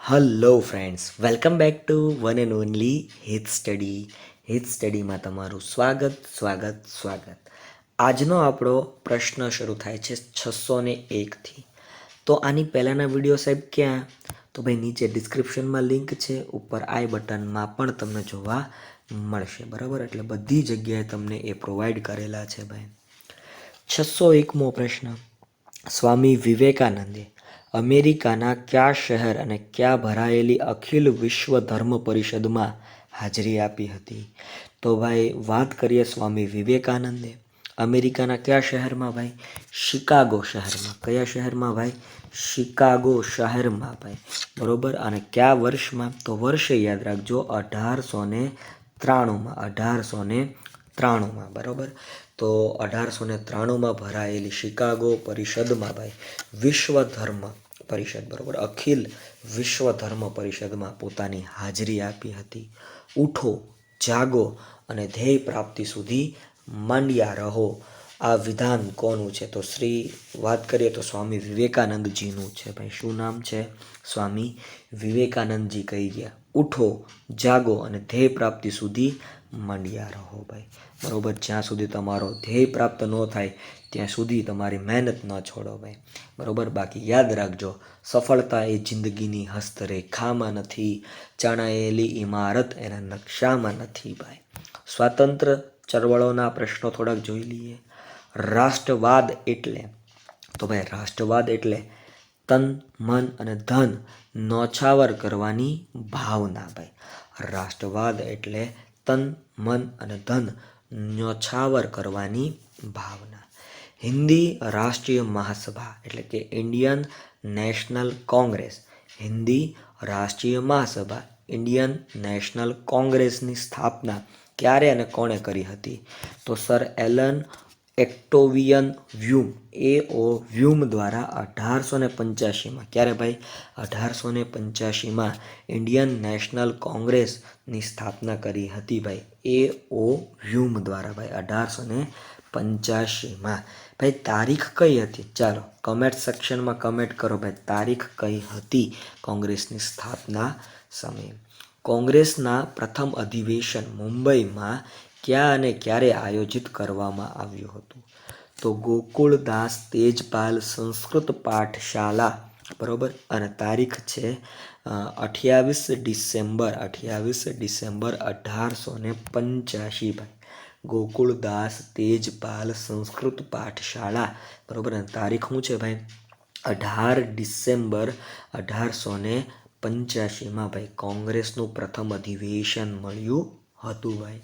Hello friends welcome back to one and only hit study hit સ્ટડીમાં તમારું સ્વાગત સ્વાગત સ્વાગત. આજનો આપણો પ્રશ્ન શરૂ થાય છે છસો ને એકથી. તો આની પહેલાંના વીડિયો સાહેબ ક્યાં? તો ભાઈ નીચે ડિસ્ક્રિપ્શનમાં લિંક છે. ઉપર આઈ બટનમાં પણ તમને જોવા મળશે. બરાબર? એટલે બધી જગ્યાએ તમને એ પ્રોવાઈડ કરેલા છે ભાઈ. છસો એકમો પ્રશ્ન. સ્વામી વિવેકાનંદે, અમેરિકાના કયા શહેર અને ક્યાં ભરાયેલી અખિલ વિશ્વ ધર્મ પરિષદમાં હાજરી આપી હતી? તો ભાઈ, વાત કરીએ સ્વામી વિવેકાનંદે. અમેરિકાના કયા શહેરમાં ભાઈ? શિકાગો શહેરમાં. કયા શહેરમાં ભાઈ? શિકાગો શહેરમાં ભાઈ. બરોબર? અને કયા વર્ષમાં? તો વર્ષે યાદ રાખજો, અઢારસો ને ત્રાણુંમાં, અઢારસો ને ત્રાણુંમાં, બરાબર? તો અઢારસો ને ત્રાણુંમાં ભરાયેલી શિકાગો પરિષદમાં ભાઈ વિશ્વ ધર્મ પરિષદ, બરાબર? અખિલ વિશ્વ ધર્મ પરિષદમાં પોતાની હાજરી આપી હતી. ઉઠો, જાગો અને ધ્યેય પ્રાપ્તિ સુધી માંડ્યા રહો. આ વિધાન કોનું છે? તો શ્રી, વાત કરીએ તો સ્વામી વિવેકાનંદજીનું છે. ભાઈ, શું નામ છે? સ્વામી વિવેકાનંદજી કહી ગયા. ઉઠો, જાગો અને ધ્યેય પ્રાપ્તિ સુધી માંડ્યા રહો ભાઈ. બરાબર? જ્યાં સુધી તમારો ધ્યેય પ્રાપ્ત ન થાય, ત્યાં સુધી તમારી મહેનત ન છોડો ભાઈ. બરાબર? બાકી યાદ રાખજો, સફળતા એ જિંદગીની હસ્તરેખામાં નથી, ચણાયેલી ઇમારત એના નકશામાં નથી ભાઈ. સ્વાતંત્ર્ય ચળવળોના પ્રશ્નો થોડાક જોઈ લઈએ. રાષ્ટ્રવાદ એટલે, તો ભાઈ રાષ્ટ્રવાદ એટલે તન, મન અને ધન નોછાવર કરવાની ભાવના ભાઈ. રાષ્ટ્રવાદ એટલે તન, મન અને ધન નોછાવર કરવાની ભાવના. હિન્દી રાષ્ટ્રીય મહાસભા એટલે કે ઇન્ડિયન નેશનલ કોંગ્રેસ. હિન્દી રાષ્ટ્રીય મહાસભા ઇન્ડિયન નેશનલ કોંગ્રેસની સ્થાપના ક્યારે અને કોણે કરી હતી? તો સર એલન એક્ટોવિયન વ્યુમ, એ ઓ વ્યુમ દ્વારા અઢારસો ને પંચ્યાસીમાં ક્યારે ભાઈ? અઢારસો ને પંચ્યાસીમાં ઇન્ડિયન નેશનલ કોંગ્રેસની સ્થાપના કરી હતી ભાઈ. એ ઓ વ્યુમ દ્વારા ભાઈ અઢારસો ને પંચ્યાસીમાં ભાઈ, તારીખ કઈ હતી? ચાલો કમેન્ટ સેક્શનમાં કમેન્ટ કરો ભાઈ. તારીખ કઈ હતી કોંગ્રેસની સ્થાપના સમયે? કોંગ્રેસના પ્રથમ અધિવેશન મુંબઈમાં ક્યાં અને ક્યારે આયોજિત કરવામાં આવ્યું હતું? તો ગોકુળદાસ તેજપાલ સંસ્કૃત પાઠશાલા, બરોબર? અને તારીખ છે અઠ્યાવીસ ડિસેમ્બર અઠ્યાવીસ ડિસેમ્બર અઢારસો ને પંચ્યાસી ભાઈ. ગોકુળદાસ તેજપાલ સંસ્કૃત પાઠશાળા બરોબર? અને તારીખ શું છે ભાઈ? અઢાર ડિસેમ્બર અઢારસો ને પંચ્યાસીમાં ભાઈ કોંગ્રેસનું પ્રથમ અધિવેશન મળ્યું હતું ભાઈ.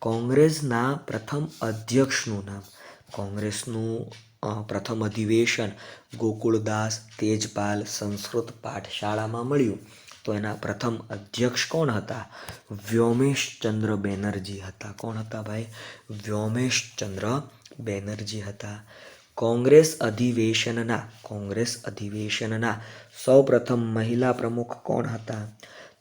કોંગ્રેસના પ્રથમ અધ્યક્ષનું નામ, કોંગ્રેસનું પ્રથમ અધિવેશન ગોકુળદાસ તેજપાલ સંસ્કૃત પાઠશાળામાં મળ્યું. તો એના પ્રથમ અધ્યક્ષ કોણ હતા? વ્યોમેશચંદ્ર બેનર્જી હતા. કોણ હતા ભાઈ? વ્યોમેશચંદ્ર બેનર્જી હતા. કોંગ્રેસ અધિવેશનના કોંગ્રેસ અધિવેશનના સૌપ્રથમ મહિલા પ્રમુખ કોણ હતા?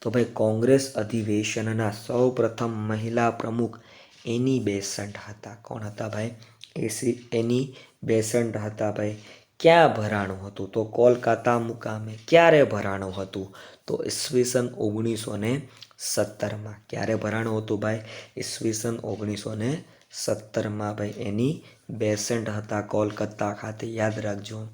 તો ભાઈ કોંગ્રેસ અધિવેશનના સૌપ્રથમ મહિલા પ્રમુખ એની બેસન્ટ હતા. કોણ હતા ભાઈ? એસી એની બેસન્ટ હતા ભાઈ. ક્યાં ભરાણું હતું? તો કોલકાતા મુકામે ક્યારે ભરાણું હતું? તો ઈસવીસન ઓગણીસો ને સત્તરમાં. ક્યારે ભરાણું હતું ભાઈ? ઈસવીસન ઓગણીસો ને સત્તરમાં ભાઈ. એની બેસન્ટ હતા કોલકાતા ખાતે. યાદ રાખજો.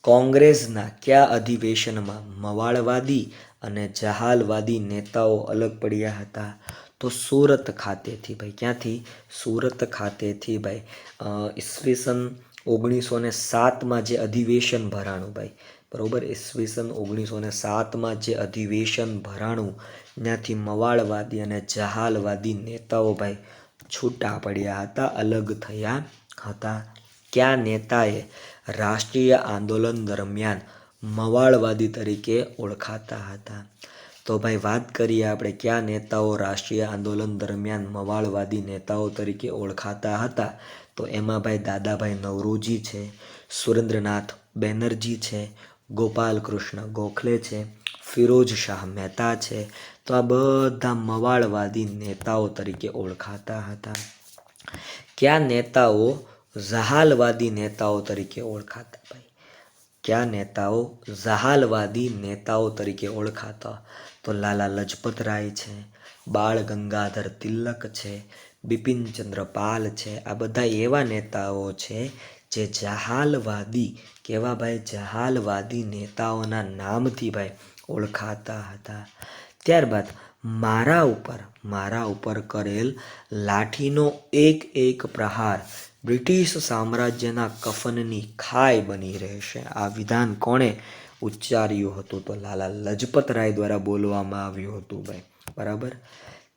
કોંગ્રેસના કયા અધિવેશનમાં મવાળવાદી અને જહાલવાદી નેતાઓ અલગ પડ્યા હતા? તો સુરત ખાતેથી ભાઈ, ક્યાંથી? સુરત ખાતેથી ભાઈ ઈસવીસન ઓગણીસો ને સાતમાં જે અધિવેશન ભરાણું ભાઈ, બરાબર? ઈસવીસન ઓગણીસો ને સાતમાં જે અધિવેશન ભરાણું, ત્યાંથી મવાળવાદી અને જહાલવાદી નેતાઓ ભાઈ છૂટા પડ્યા હતા, અલગ થયા હતા. કયા નેતાએ રાષ્ટ્રીય આંદોલન દરમિયાન મવાળવાદી તરીકે ઓળખાતા હતા? તો ભાઈ વાત કરીએ આપણે, કયા નેતાઓ રાષ્ટ્રીય આંદોલન દરમિયાન મવાળવાદી નેતાઓ તરીકે ઓળખાતા હતા? તો એમાં ભાઈ દાદાભાઈ નવરોજી છે, સુરેન્દ્રનાથ બેનર્જી છે ગોપાલ કૃષ્ણ ગોખલે છે, ફિરોજ શાહ મહેતા છે. તો આ બધા મવાળવાદી નેતાઓ તરીકે ઓળખાતા હતા. કયા નેતાઓ જહાલવાદી નેતાઓ તરીકે ઓળખાતા? ભાઈ, કયા નેતાઓ જહાલવાદી નેતાઓ તરીકે ઓળખાતા? તો લાલા લજપત રાય છે, બાળ ગંગાધર તિલક છે બિપિનચંદ્ર પાલ છે, આ બધા એવા નેતાઓ છે જે જહાલવાદી, કેવા ભાઈ જહાલવાદી નેતાઓના નામથી ભાઈ ઓળખાતા હતા. ત્યારબાદ મારા ઉપર મારા ઉપર કરેલ લાઠીનો એક એક પ્રહાર બ્રિટિશ સામ્રાજ્યના કફનની ખાઈ બની રહેશે. આ વિધાન કોણે ઉચ્ચાર્યું હતું તો લાલા લજપત રાય દ્વારા બોલવામાં આવ્યું હતું ભાઈ. બરાબર?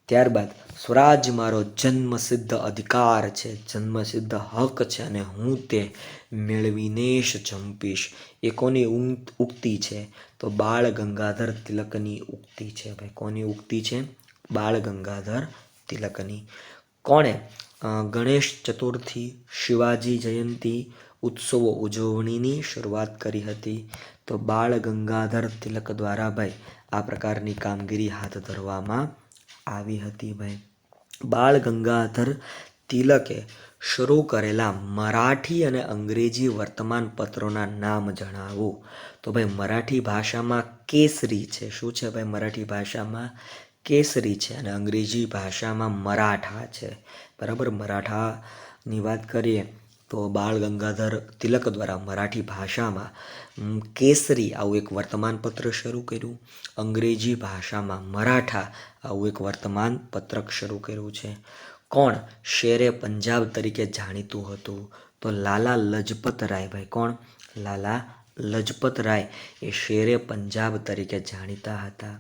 ત્યારબાદ, સ્વરાજ મારો જન્મસિદ્ધ અધિકાર છે, જન્મસિદ્ધ હક છે અને હું તે મેળવીને જ જંપીશ. એ કોની ઉક્તિ છે? તો બાળ ગંગાધર તિલકની ઉક્તિ છે ભાઈ. કોની ઉક્તિ છે? બાળ ગંગાધર તિલકની. કોણે ગણેશ ચતુર્થી, શિવાજી જયંતી, ઉત્સવો ઉજવણીની શરૂઆત કરી હતી. તો બાળ ગંગાધર તિલક દ્વારા ભાઈ આ પ્રકારની કામગીરી હાથ ધરવામાં આવી હતી ભાઈ. બાળ ગંગાધર તિલકે શરૂ કરેલા મરાઠી અને અંગ્રેજી વર્તમાન પત્રોના નામ જણાવો. તો ભાઈ, મરાઠી ભાષામાં કેસરી છે. શું છે ભાઈ? મરાઠી ભાષામાં કેસરી છે અને અંગ્રેજી ભાષામાં મરાઠા છે. બરાબર મરાઠાની વાત કરીએ તો બાળ ગંગાધર તિલક દ્વારા મરાઠી ભાષામાં કેસરી આવું એક વર્તમાન પત્ર શરૂ કર્યું. અંગ્રેજી ભાષામાં મરાઠા આવું એક વર્તમાન પત્રક શરૂ કર્યું છે. કોણ? શેરે પંજાબ તરીકે જાણીતું હતું. તો લાલા લજપત રાય ભાઈ. કોણ? લાલા લજપત રાય એ શેરે પંજાબ તરીકે જાણીતા હતા.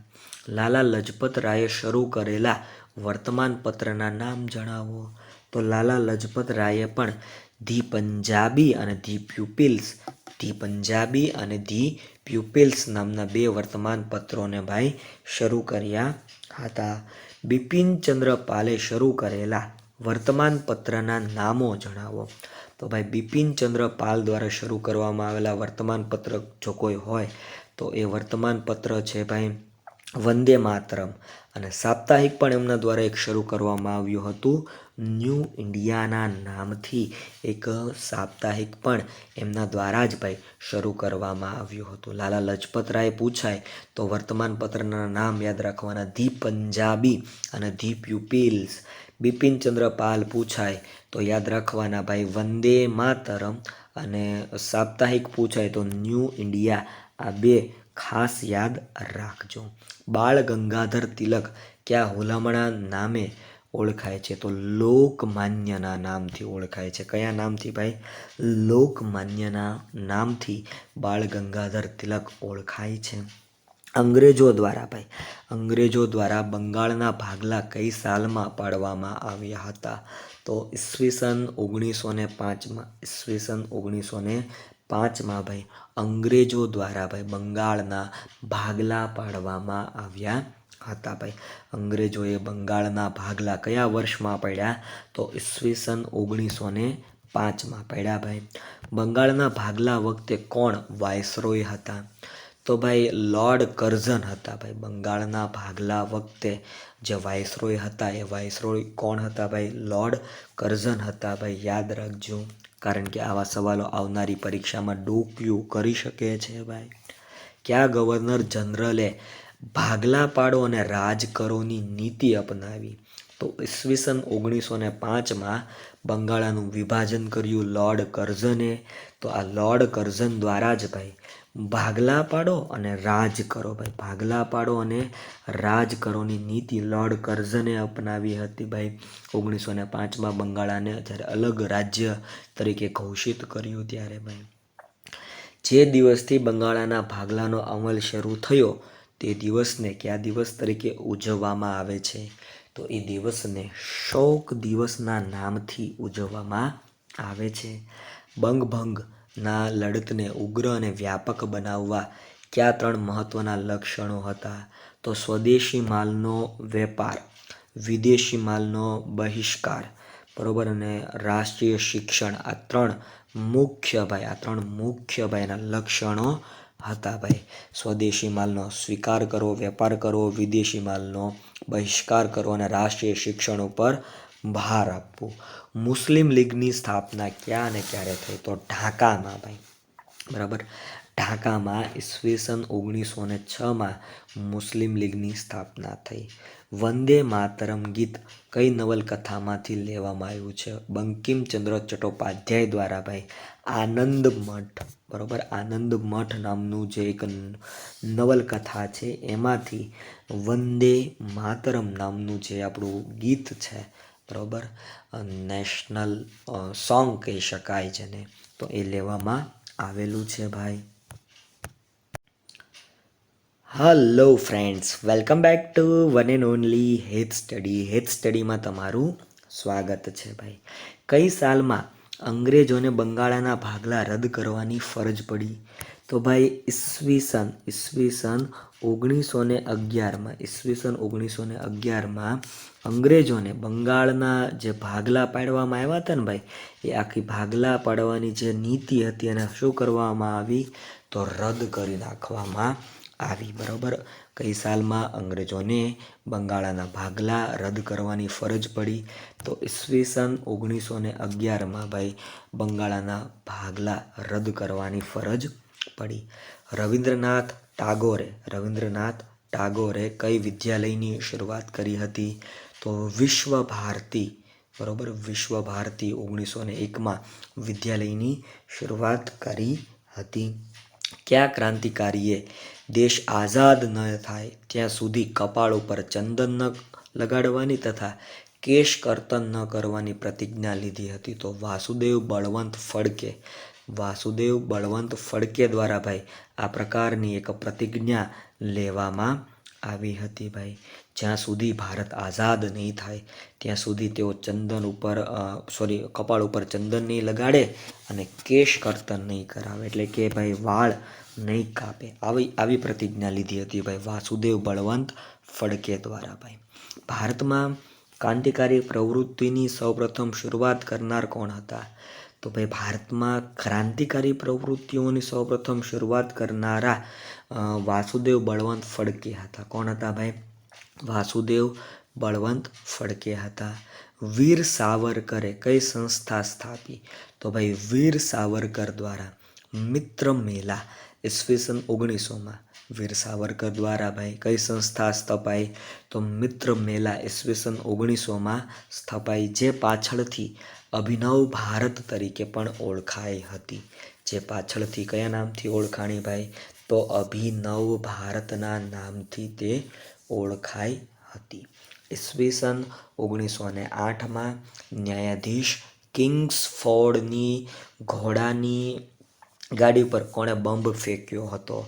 લાલા લજપત રાયે શરૂ કરેલા વર્તમાન પત્રના નામ જણાવો. તો લાલા લજપત રાયે પણ ધી પંજાબી અને ધી પ્યુપિલ્સ, ધી પંજાબી અને ધી પ્યુપિલ્સ નામના બે વર્તમાન પત્રોને ભાઈ શરૂ કર્યા હતા. બિપિનચંદ્ર પાલે શરૂ કરેલા વર્તમાન પત્રના નામો જણાવો. તો ભાઈ બિપિનચંદ્ર પાલ દ્વારા શરૂ કરવામાં આવેલા વર્તમાન પત્ર જો કોઈ હોય, તો એ વર્તમાન પત્ર છે ભાઈ વંદે માતરમ. અને સાપ્તાહિક પણ એમના દ્વારા એક શરૂ કરવામાં આવ્યું હતું. ન્યૂ ઇન્ડિયાના નામથી એક સાપ્તાહિક પણ એમના દ્વારા જ ભાઈ શરૂ કરવામાં આવ્યું હતું. લાલા લજપત રાય પૂછાય, તો વર્તમાન પત્રના નામ યાદ રાખવાના ધી પંજાબી અને ધી પ્યુપિલ્સ બિપિનચંદ્ર પાલ પૂછાય, તો યાદ રાખવાના ભાઈ વંદે માતરમ. અને સાપ્તાહિક પૂછાય, તો ન્યૂ ઇન્ડિયા આ બે ખાસ યાદ રાખજો. બાળ ગંગાધર તિલક ક્યાં હોલામણા નામે ઓળખાય છે? તો લોકમાન્યના નામથી ઓળખાય છે. કયા નામથી ભાઈ? લોકમાન્યના નામથી બાળ ગંગાધર તિલક ઓળખાય છે. અંગ્રેજો દ્વારા ભાઈ. અંગ્રેજો દ્વારા બંગાળના ભાગલા કઈ સાલમાં પાડવામાં આવ્યા હતા? તો ઈસવીસન ઓગણીસો ને પાંચમાં. ઈસવીસન ઓગણીસો ને પાંચમાં ભાઈ. અંગ્રેજો દ્વારા ભાઈ બંગાળના ભાગલા પાડવામાં આવ્યા હતા ભાઈ. અંગ્રેજોએ બંગાળના ભાગલા કયા વર્ષમાં પડ્યા? તો ઈસવીસન ઓગણીસો ને પાંચમાં પડ્યા ભાઈ. બંગાળના ભાગલા વખતે કોણ વાઇસરોય હતા? તો ભાઈ લોર્ડ કર્ઝન હતા ભાઈ. બંગાળના ભાગલા વખતે જે વાઇસરોય હતા એ વાઇસરોય કોણ હતા ભાઈ? લોર્ડ કર્ઝન હતા ભાઈ. યાદ રાખજો. કારણ કે આવા સવાલો આવનારી પરીક્ષામાં ડોક્યું કરી શકે છે ભાઈ. કયા ગવર્નર જનરલે ભાગલા પાડો અને રાજ કરોની નીતિ અપનાવી? તો ઈસવીસન ઓગણીસો ને પાંચમાં બંગાળાનું વિભાજન કર્યું લોર્ડ કર્ઝને. તો આ લોર્ડ કરઝન દ્વારા જ ભાઈ, ભાગલા પાડો અને રાજ કરો ભાઈ. ભાગલા પાડો અને રાજ કરોની નીતિ લોર્ડ કરઝને અપનાવી હતી ભાઈ. ઓગણીસો ને પાંચમાં બંગાળાને જ્યારે અલગ રાજ્ય તરીકે ઘોષિત કર્યું ત્યારે ભાઈ. જે દિવસથી બંગાળાના ભાગલાનો અમલ શરૂ થયો, તે દિવસને કયા દિવસ તરીકે ઉજવવામાં આવે છે? તો એ દિવસને શોક દિવસના નામથી ઉજવવામાં આવે છે. બંગભંગના લડતને ઉગ્ર અને વ્યાપક બનાવવા કયા ત્રણ મહત્ત્વના લક્ષણો હતા? તો સ્વદેશી માલનો વેપાર, વિદેશી માલનો બહિષ્કાર, બરોબર? અને રાષ્ટ્રીય શિક્ષણ, આ ત્રણ મુખ્ય ભાઈ, આ ત્રણ મુખ્ય ભાઈના લક્ષણો હતા ભાઈ. સ્વદેશી માલનો સ્વીકાર કરવો, વેપાર કરવો, વિદેશી માલનો બહિષ્કાર કરવો અને રાષ્ટ્રીય શિક્ષણ ઉપર ભાર આપવું. મુસ્લિમ લીગની સ્થાપના ક્યાં અને ક્યારે થઈ? તો ઢાકામાં ભાઈ. બરાબર? ઢાકામાં ઈસવીસન ઓગણીસો ને છમાં મુસ્લિમ લીગની સ્થાપના થઈ. વંદે માતરમ ગીત કઈ નવલકથામાંથી લેવામાં આવ્યું છે? બંકિમચંદ્ર ચટ્ટોપાધ્યાય દ્વારા ભાઈ. આનંદ મઠ. બરાબર? આનંદ મઠ નામનું જે એક નવલકથા છે, એમાંથી વંદે માતરમ નામનું જે આપણું ગીત છે. બરોબર? નેશનલ સોંગ કહી શકાય જેને. તો એ લેવામાં આવેલું છે ભાઈ. Hello friends welcome back to one and only heath study heath સ્ટડીમાં તમારું સ્વાગત છે ભાઈ. કઈ સાલમાં અંગ્રેજોને બંગાળાના ભાગલા રદ કરવાની ફરજ પડી? તો ભાઈ, ઈસવીસન ઈસવીસન ઓગણીસો ને અગિયારમાં, ઈસવીસન ઓગણીસો ને અગિયારમાં અંગ્રેજોને બંગાળના જે ભાગલા પાડવામાં આવ્યા હતા ને ભાઈ, એ આખી ભાગલા પાડવાની જે નીતિ હતી એને શું કરવામાં આવી? તો રદ કરી નાખવામાં આવી, બરાબર? કઈ સાલમાં? અંગ્રેજોને બંગાળાના ભાગલા રદ કરવાની ફરજ પડી. તો ઈસવીસન ઓગણીસો ને અગિયારમાં ભાઈ, બંગાળાના ભાગલા રદ કરવાની ફરજ પડી. રવિન્દ્રનાથ ટાગોરે રવિન્દ્રનાથ ટાગોરે કઈ વિદ્યાલયની શરૂઆત કરી હતી? તો વિશ્વ ભારતી બરાબર? વિશ્વ ભારતી ઓગણીસો ને એકમાં વિદ્યાલયની શરૂઆત કરી હતી. કયા ક્રાંતિકારીએ દેશ આઝાદ ન થાય, ત્યાં સુધી કપાળ ઉપર ચંદન ન લગાડવાની તથા કેશ કર્તન ન કરવાની પ્રતિજ્ઞા લીધી હતી. તો વાસુદેવ બળવંત ફડકે, વાસુદેવ બળવંત ફડકે દ્વારા ભાઈ, આ પ્રકારની એક પ્રતિજ્ઞા લેવામાં આવી હતી ભાઈ. જ્યાં સુધી ભારત આઝાદ નહીં થાય, ત્યાં સુધી તેઓ ચંદન ઉપર સોરી કપાળ ઉપર ચંદન નહીં લગાડે અને કેશ કર્તન નહીં કરાવે. એટલે કે ભાઈ, વાળ નહીં કાપે. આવી આવી પ્રતિજ્ઞા લીધી હતી ભાઈ વાસુદેવ બળવંત ફડકે દ્વારા ભાઈ. ભારતમાં ક્રાંતિકારી પ્રવૃત્તિની સૌપ્રથમ શરૂઆત કરનાર કોણ હતા? તો ભાઈ ભારતમાં ક્રાંતિકારી પ્રવૃત્તિઓની સૌપ્રથમ શરૂઆત કરનારા વાસુદેવ બળવંત ફડકે હતા. કોણ હતા ભાઈ? વાસુદેવ બળવંત ફડકે હતા. વીર સાવરકરે કઈ સંસ્થા સ્થાપી? તો ભાઈ વીર સાવરકર દ્વારા મિત્ર મેલા ઈસવીસન ઓગણીસોમાં વીર સાવરકર દ્વારા ભાઈ કઈ સંસ્થા સ્થપાઈ? તો મિત્ર મેલા ઈસવીસન ઓગણીસોમાં સ્થપાઈ, જે પાછળથી અભિનવ ભારત તરીકે પણ ઓળખાઈ હતી. જે પાછળથી કયા નામથી ઓળખાણી ભાઈ? તો અભિનવ ભારતના નામથી તે ઓળખાઈ હતી. ઈસવીસન ઓગણીસો ને આઠમાં ન્યાયાધીશ કિંગ્સફોર્ડની ઘોડાની ગાડી ઉપર કોણે બોમ્બ ફેંક્યો હતો?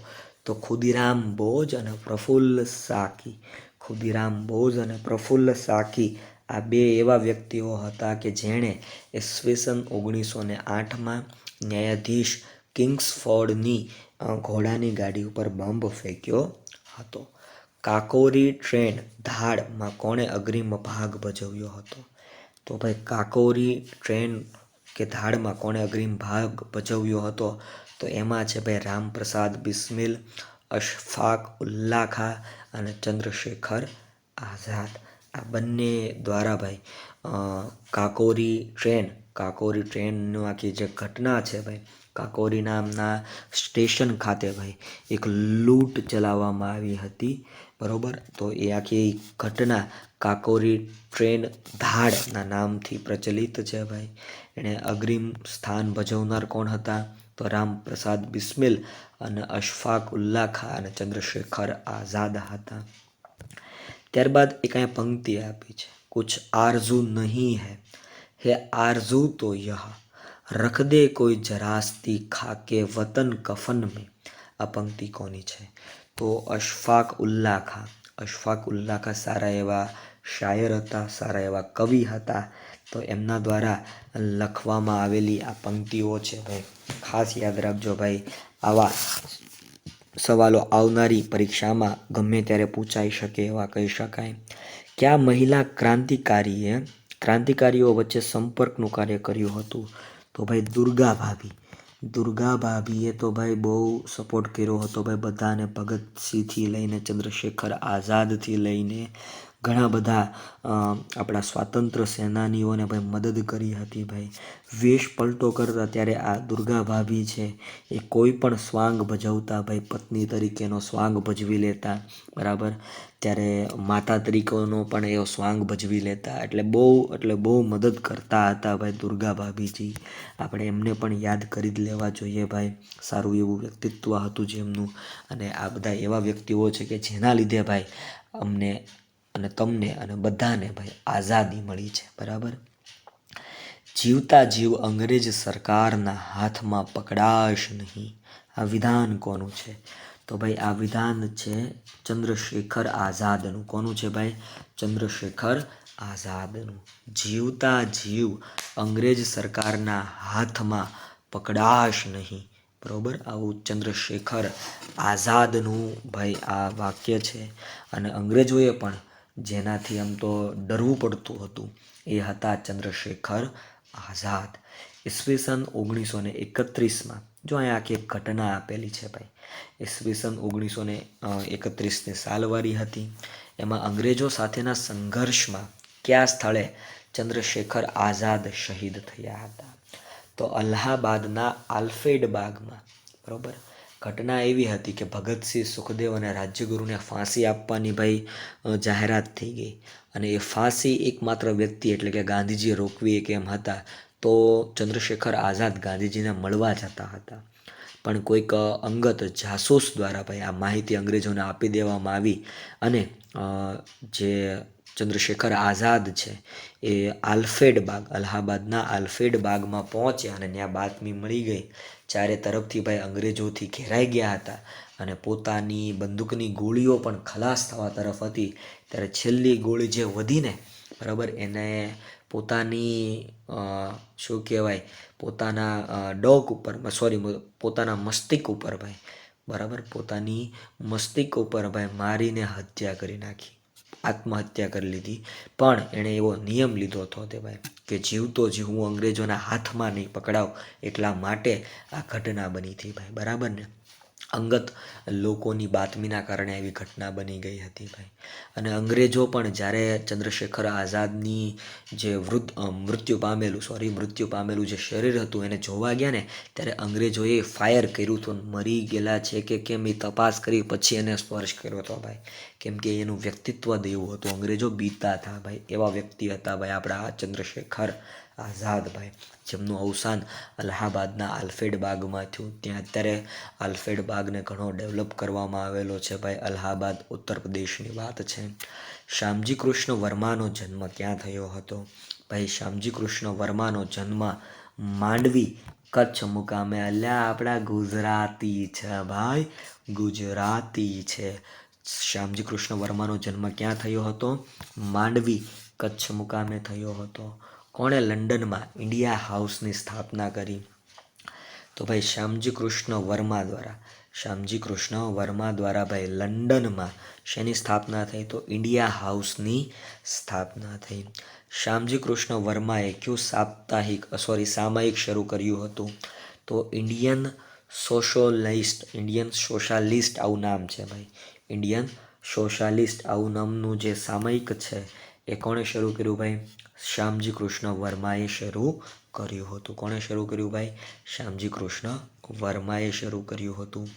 તો ખુદીરામ બોઝ અને પ્રફુલ્લ સાકી. ખુદીરામ બોઝ અને પ્રફુલ્લ સાકી આ બે એવા વ્યક્તિઓ હતા કે જેણે ઈસવીસન ઓગણીસો ને આઠમાં ન્યાયાધીશ કિંગ્સફોર્ડની ઘોડાની ગાડી ઉપર બોમ્બ ફેંક્યો હતો. કાકોરી ટ્રેન ધાડમાં કોણે અગ્રિમ ભાગ ભજવ્યો હતો? તો ભાઈ કાકોરી ટ્રેન કે ધાડમાં કોણે અગ્રિમ ભાગ ભજવ્યો હતો, તો એમાં છે ભાઈ રામપ્રસાદ, બિસ્મિલ, અશફાક ઉલ્લા ખા અને ચંદ્રશેખર આઝાદ. આ બંને દ્વારા ભાઈ કાકોરી ટ્રેન, કાકોરી ટ્રેનનું આખી જે ઘટના છે ભાઈ, કાકોરી નામના સ્ટેશન ખાતે ભાઈ એક લૂંટ ચલાવવામાં આવી હતી, બરાબર? તો એ આખી ઘટના કાકોરી ટ્રેન ધાડના નામથી પ્રચલિત છે ભાઈ. એણે અગ્રિમ સ્થાન ભજવનાર કોણ હતા? તો રામપ્રસાદ બિસ્મિલ અને અશફાક ઉલ્લા ખા અને ચંદ્રશેખર આઝાદ હતા. ત્યારબાદ એક અહીંયા પંક્તિ આપી છે. કુછ આરઝુ નહીં હૈ. હે આરઝુ તો યહ. રખ દે કોઈ જરાસ્તી ખાકે વતન કફન મેં. આ પંક્તિ કોની છે? તો અશફાક ઉલ્લા ખા. અશફાક ઉલ્લા ખા સારા એવા શાયર હતા, સારા એવા કવિ હતા. તો એમના દ્વારા લખવામાં આવેલી આ પંક્તિઓ છે ભાઈ, ખાસ યાદ રાખજો ભાઈ, આવા સવાલો આવનારી પરીક્ષામાં ગમે ત્યારે પૂછાઈ શકે એવા કહી શકાય. કયા મહિલા ક્રાંતિકારીએ ક્રાંતિકારીઓ વચ્ચે સંપર્કનું કાર્ય કર્યું હતું? તો ભાઈ દુર્ગા ભાભી. દુર્ગા ભાભીએ તો ભાઈ બહુ સપોર્ટ કર્યો હતો. ભાઈ બધાને ભગતસિંહથી લઈને ચંદ્રશેખર આઝાદથી લઈને ઘણા બધા આપણા સ્વાતંત્ર્ય સેનાનીઓને ભાઈ મદદ કરી હતી ભાઈ. વેશ પલટો કરતા ત્યારે આ દુર્ગા ભાભી છે એ કોઈ પણ સ્વાંગ ભજવતા ભાઈ, પત્ની તરીકેનો સ્વાંગ ભજવી લેતા, બરાબર? ત્યારે માતા તરીકેનો પણ એવો સ્વાંગ ભજવી લેતા. એટલે બહુ એટલે બહુ મદદ કરતા હતા ભાઈ દુર્ગા ભાભીજી. આપણે એમને પણ યાદ કરી જ લેવા જોઈએ ભાઈ. સારું એવું વ્યક્તિત્વ હતું જેમનું. અને આ બધા એવા વ્યક્તિઓ છે કે જેના લીધે ભાઈ અમને અને તમને અને બધાને ભાઈ આઝાદી મળી છે, બરાબર? જીવતા જીવ અંગ્રેજ સરકારના હાથમાં પકડાશ નહીં. આ વિધાન કોનું છે? તો ભાઈ આ વિધાન છે ચંદ્રશેખર આઝાદનું. કોનું છે ભાઈ? ચંદ્રશેખર આઝાદનું. જીવતા જીવ અંગ્રેજ સરકારના હાથમાં પકડાશ નહીં. બરાબર? આવું ચંદ્રશેખર આઝાદનું ભાઈ આ વાક્ય છે. અને અંગ્રેજોએ પણ જેનાથી આમ તો ડરવું પડતું હતું. એ હતા ચંદ્રશેખર આઝાદ. ઈસવીસન ઓગણીસો ને એકત્રીસમાં. જો અહીંયા આખી એક ઘટના આપેલી છે ભાઈ. ઈસવીસન ઓગણીસો ને એકત્રીસની સાલવારી હતી. એમાં અંગ્રેજો સાથેના સંઘર્ષમાં કયા સ્થળે ચંદ્રશેખર આઝાદ શહીદ થયા હતા? તો અલ્હાબાદના આલ્ફેડ બાગમાં. બરોબર? ઘટના એવી હતી કે ભગતસિંહ સુખદેવ અને રાજ્યગુરુને ફાંસી આપવાની ભાઈ જાહેરાત થઈ ગઈ. અને એ ફાંસી એકમાત્ર વ્યક્તિ એટલે કે ગાંધીજીએ રોકવી કેમ હતા, તો ચંદ્રશેખર આઝાદ ગાંધીજીને મળવા જતા હતા. પણ કોઈક અંગત જાસૂસ દ્વારા ભાઈ આ માહિતી અંગ્રેજોને આપી દેવામાં આવી અને જે ચંદ્રશેખર આઝાદ છે, એ આલ્ફેડ બાગ, અલ્હાબાદના આલ્ફેડ બાગમાં પહોંચ્યા અને ત્યાં બાતમી મળી ગઈ. ચારે તરફથી ભાઈ અંગ્રેજોથી ઘેરાઈ ગયા હતા અને પોતાની બંદૂકની ગોળીઓ પણ ખલાસ થવા તરફ હતી. ત્યારે છેલ્લી ગોળી જે વધીને બરાબર, એને પોતાની શું કહેવાય, પોતાના ડોક ઉપર, સોરી પોતાના મસ્તિષ્ક ઉપર ભાઈ, બરાબર, પોતાની મસ્તિષ્ક ઉપર ભાઈ મારીને હત્યા કરી નાખી. આત્મહત્યા કરી લીધી. પણ એણે એવો નિયમ લીધો હતો તે ભાઈ, કે જીવતો જીવ હું અંગ્રેજોના હાથમાં નહીં પકડાવ એટલા માટે આ ઘટના બની હતી ભાઈ. બરાબર ને? અંગત લોકોની બાતમીના કારણે આવી ઘટના બની ગઈ હતી ભાઈ. અને અંગ્રેજો પણ જ્યારે ચંદ્રશેખર આઝાદની જે વૃદ્ધ મૃત્યુ પામેલું સોરી મૃત્યુ પામેલું જે શરીર હતું એને જોવા ગયા ને, ત્યારે અંગ્રેજોએ ફાયર કર્યું હતું મરી ગયેલા છે કે કેમ એ તપાસ કરી પછી એને સ્પર્શ કર્યો હતો ભાઈ. કેમ કે એનું વ્યક્તિત્વ દેવું હતું. અંગ્રેજો બીતા હતા ભાઈ. એવા વ્યક્તિ હતા ભાઈ આપણા ચંદ્રશેખર આઝાદ ભાઈ. જેમનું અવસાન અલ્હાબાદના આલ્ફેડ બાગમાં થયું. ત્યાં અત્યારે આલ્ફેડ બાગને ઘણો ડેવલપ કરવામાં આવેલો છે ભાઈ. અલ્હાબાદ ઉત્તર પ્રદેશની વાત છે. શ્યામજી કૃષ્ણ વર્માનો જન્મ ક્યાં થયો હતો? ભાઈ, શ્યામજી કૃષ્ણ વર્માનો જન્મ માંડવી કચ્છ મુકામે. અલ્યા, આપણા ગુજરાતી છે ભાઈ. ગુજરાતી છે. શ્યામજી કૃષ્ણ વર્માનો જન્મ ક્યાં થયો હતો? માંડવી કચ્છ મુકામે થયો હતો. કોણે લંડનમાં ઇન્ડિયા હાઉસની સ્થાપના કરી? તો ભાઈ શ્યામજી કૃષ્ણ વર્મા દ્વારા. શ્યામજી કૃષ્ણ વર્મા દ્વારા ભાઈ લંડનમાં શેની સ્થાપના થઈ? તો ઇન્ડિયા હાઉસની સ્થાપના થઈ. શ્યામજી કૃષ્ણ વર્માએ કયું સાપ્તાહિક સોરી, સામાયિક શરૂ કર્યું હતું? તો ઇન્ડિયન સોશિયલિસ્ટ, ઇન્ડિયન સોશિયાલિસ્ટ આવું નામ છે ભાઈ. ઇન્ડિયન સોશિયાલિસ્ટ આવું નામનું જે સામયિક છે, એ કોણે શરૂ કર્યું ભાઈ? શ્યામજી કૃષ્ણ વર્માએ શરૂ કર્યું હતું. કોણે શરૂ કર્યું ભાઈ? શ્યામજી કૃષ્ણ વર્માએ શરૂ કર્યું હતું.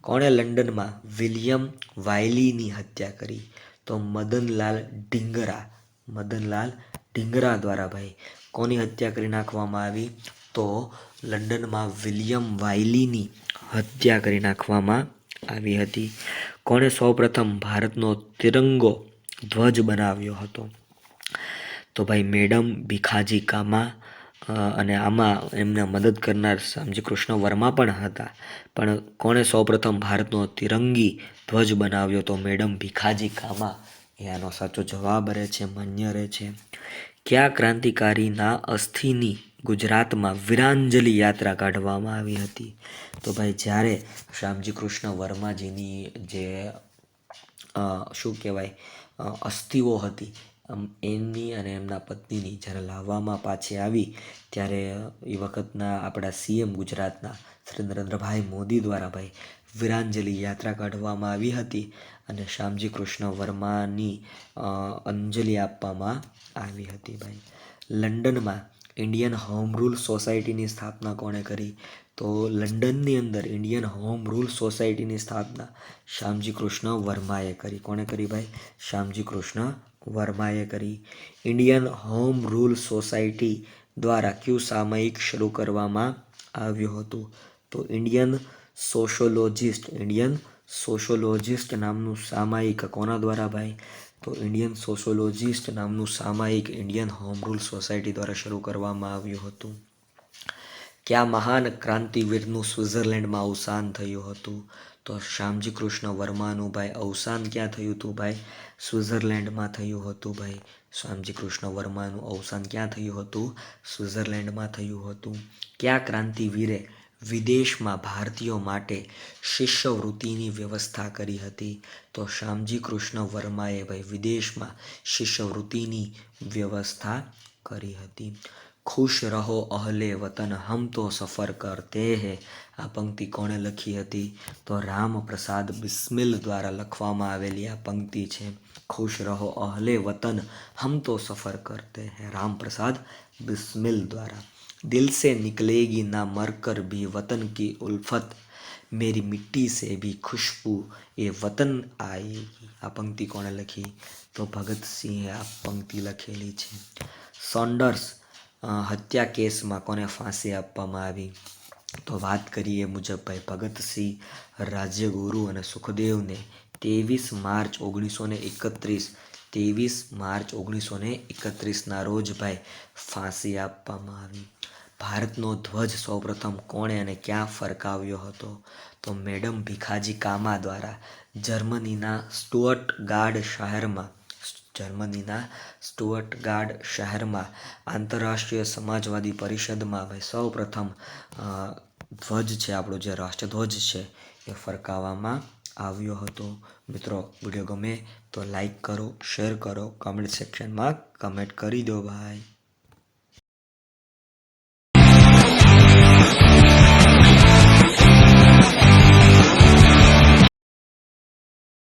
કોણે લંડનમાં વિલિયમ વાયલીની હત્યા કરી? તો મદનલાલ ઢીંગરા મદનલાલ ઢીંગરા દ્વારા ભાઈ. કોની હત્યા કરી નાખવામાં આવી? તો લંડનમાં વિલિયમ વાયલીની હત્યા કરી નાખવામાં આવી હતી. કોણે સૌપ્રથમ ભારતનો તિરંગો ધ્વજ બનાવ્યો હતો. તો ભાઈ મેડમ ભીખાજી કામા અને આમાં એમને મદદ કરનાર શ્યામજી કૃષ્ણ વર્મા પણ હતા. પણ કોણે સૌપ્રથમ ભારતનો તિરંગી ધ્વજ બનાવ્યો તો મેડમ ભીખાજી કામા એ આનો સાચો જવાબ રહે છે, માન્ય રહે છે. કયા ક્રાંતિકારીના અસ્થિની ગુજરાતમાં વિરાંજલિ યાત્રા કાઢવામાં આવી હતી? તો ભાઈ જ્યારે શ્યામજી કૃષ્ણ વર્માજીની જે શું કહેવાય અસ્થિઓ હતી એમની અને એમના પત્નીની જ્યારે લાવવામાં પાછી આવી, ત્યારે એ વખતના આપણા સીએમ ગુજરાતના શ્રી નરેન્દ્રભાઈ મોદી દ્વારા ભાઈ વીરાંજલિ યાત્રા કાઢવામાં આવી હતી અને શ્યામજી કૃષ્ણ વર્માની અંજલિ આપવામાં આવી હતી ભાઈ. લંડનમાં ઇન્ડિયન હોમ રૂલ સોસાયટીની સ્થાપના કોણે કરી? તો લંડનની અંદર ઇન્ડિયન હોમ રૂલ સોસાયટીની સ્થાપના શ્યામજી કૃષ્ણ વર્માએ કરી. કોણે કરી ભાઈ? શ્યામજી કૃષ્ણ વર્માએ કરી. ઇન્ડિયન હોમ રૂલ સોસાયટી દ્વારા ક્યુ સામયિક શરૂ કરવામાં આવ્યું હતું. તો ઇન્ડિયન સોશિયોલોજિસ્ટ ઇન્ડિયન સોશિયોલોજિસ્ટ નામનું સામાયિક કોના દ્વારા ભાઈ? તો ઇન્ડિયન સોશિયોલોજિસ્ટ નામનું સામાયિક ઇન્ડિયન હોમ રૂલ સોસાયટી દ્વારા શરૂ કરવામાં આવ્યું હતું. કયા મહાન ક્રાંતિવીરનું સ્વિટ્ઝરલેન્ડમાં અવસાન થયું હતું? તો શ્યામજી કૃષ્ણ વર્માનું ભાઈ અવસાન ક્યાં થયું હતું ભાઈ? સ્વિટ્ઝરલેન્ડમાં થયું હતું ભાઈ. શ્યામજી કૃષ્ણ વર્માનું અવસાન ક્યાં થયું હતું? સ્વિટ્ઝરલેન્ડમાં થયું હતું. કયા ક્રાંતિવીરે વિદેશમાં ભારતીયો માટે શિષ્યવૃત્તિની વ્યવસ્થા કરી હતી? તો શ્યામજી કૃષ્ણ વર્માએ ભાઈ વિદેશમાં શિષ્યવૃત્તિની વ્યવસ્થા કરી હતી. खुश रहो अहले वतन, हम तो सफ़र करते हैं। आ पंक्ति को लखी थी तो राम प्रसाद बिस्मिल द्वारा लखली आ पंक्ति है खुश रहो अहले वतन हम तो सफ़र करते हैं राम प्रसाद बिस्मिल द्वारा दिल से निकलेगी ना मरकर भी वतन की उल्फत मेरी मिट्टी से भी खुशबू ये वतन आएगी आ पंक्ति को लखी तो भगत सिंह आ पंक्ति लखेली है सौंडर्स હત્યા કેસમાં કોને ફાંસી આપવામાં આવી? તો વાત કરીએ મુજબ ભાઈ ભગતસિંહ રાજ્યગુરુ અને સુખદેવને. ત્રેવીસ માર્ચ ઓગણીસો ને એકત્રીસ. ત્રેવીસ માર્ચ ઓગણીસો ને એકત્રીસના રોજ ભાઈ ફાંસી આપવામાં આવી. ભારતનો ધ્વજ સૌપ્રથમ કોણે અને ક્યાં ફરકાવ્યો હતો? તો મેડમ ભીખાજી કામા દ્વારા જર્મનીના સ્ટુઅર્ટ ગાર્ડ શહેરમાં જર્મનીના સ્ટુઅર્ટ ગાર્ડ શહેરમાં આંતરરાષ્ટ્રીય સમાજવાદી પરિષદમાં હવે સૌ પ્રથમ ધ્વજ છે આપણો જે રાષ્ટ્રધ્વજ છે એ ફરકાવવામાં આવ્યો હતો. મિત્રો, વીડિયો ગમે તો લાઈક કરો, શેર કરો કમેન્ટ સેક્શનમાં કમેન્ટ કરી દો ભાઈ.